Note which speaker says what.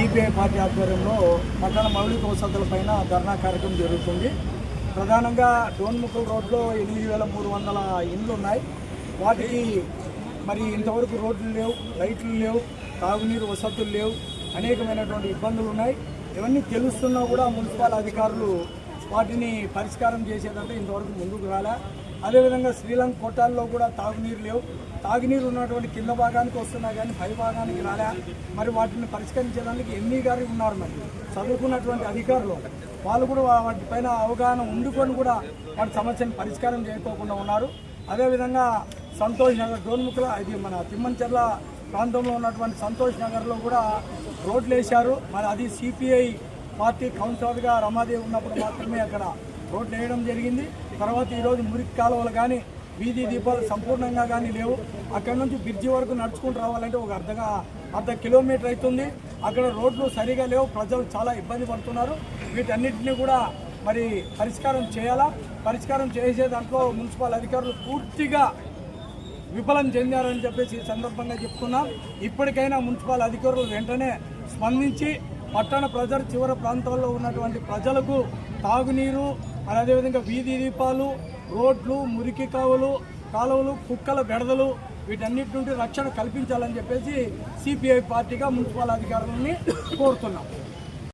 Speaker 1: CPI party ఆధ్వర్యంలో పట్టణ మౌలిక వసతులపైన ధర్నా కార్యక్రమం జరుగుతుంది. ప్రధానంగా డోన్ముఖల్ రోడ్లో ఎనిమిది వేల మూడు వందల ఇండ్లు ఉన్నాయి. వాటికి మరి ఇంతవరకు రోడ్లు లేవు లైట్లు లేవు తాగునీరు వసతులు లేవు అనేకమైనటువంటి ఇబ్బందులు ఉన్నాయి. ఇవన్నీ తెలుస్తున్నా కూడా మున్సిపల్ అధికారులు వాటిని పరిష్కారం చేసేదంటే ఇంతవరకు ముందుకు రాలే. అదేవిధంగా శ్రీలంక కోటాల్లో కూడా తాగునీరు లేవు. తాగునీరు ఉన్నటువంటి కింద భాగానికి వస్తున్నా కానీ పై భాగానికి రాలే. మరి వాటిని పరిష్కరించేదానికి ఎన్ని గారు ఉన్నారు మరి. చదువుకున్నటువంటి అధికారులు. వాళ్ళు కూడా వాటిపైన అవగాహన ఉండుకొని కూడా వాటి సమస్యను పరిష్కారం చేయకోకుండా ఉన్నారు. అదేవిధంగా సంతోష్ నగర్ డోన్ముఖల ఇది మన తిమ్మన్చెర్ల ప్రాంతంలో ఉన్నటువంటి సంతోష్ నగర్లో కూడా రోడ్లు వేశారు మరి అది సిపిఐ పార్టీ కౌన్సిలర్గా రమాదేవి ఉన్నప్పుడు మాత్రమే అక్కడ రోడ్లు వేయడం జరిగింది. తర్వాత ఈరోజు మురికి కాలువలు కానీ వీధి దీపాలు సంపూర్ణంగా కానీ లేవు. అక్కడ నుంచి బ్రిడ్జి వరకు నడుచుకుంటూ రావాలంటే ఒక అర్ధగా అర్ధ కిలోమీటర్ అవుతుంది. అక్కడ రోడ్లు సరిగా లేవు. ప్రజలు చాలా ఇబ్బంది పడుతున్నారు. వీటన్నిటిని కూడా మరి పరిష్కారం చేయాలా? పరిష్కారం చేసే దాంట్లో మున్సిపల్ అధికారులు పూర్తిగా విఫలం చెందారని చెప్పేసి ఈ సందర్భంగా చెప్తున్నాం. ఇప్పటికైనా మున్సిపల్ అధికారులు వెంటనే స్పందించి పట్టణ ప్రజలు చివరి ప్రాంతాల్లో ఉన్నటువంటి ప్రజలకు తాగునీరు అదేవిధంగా వీధి దీపాలు రోడ్లు మురికి కావులు కాలువలు కుక్కల బెడదలు వీటన్నిటి నుండి రక్షణ కల్పించాలని చెప్పేసి సిపిఐ పార్టీగా మున్సిపల్ అధికారులని కోరుతున్నాం.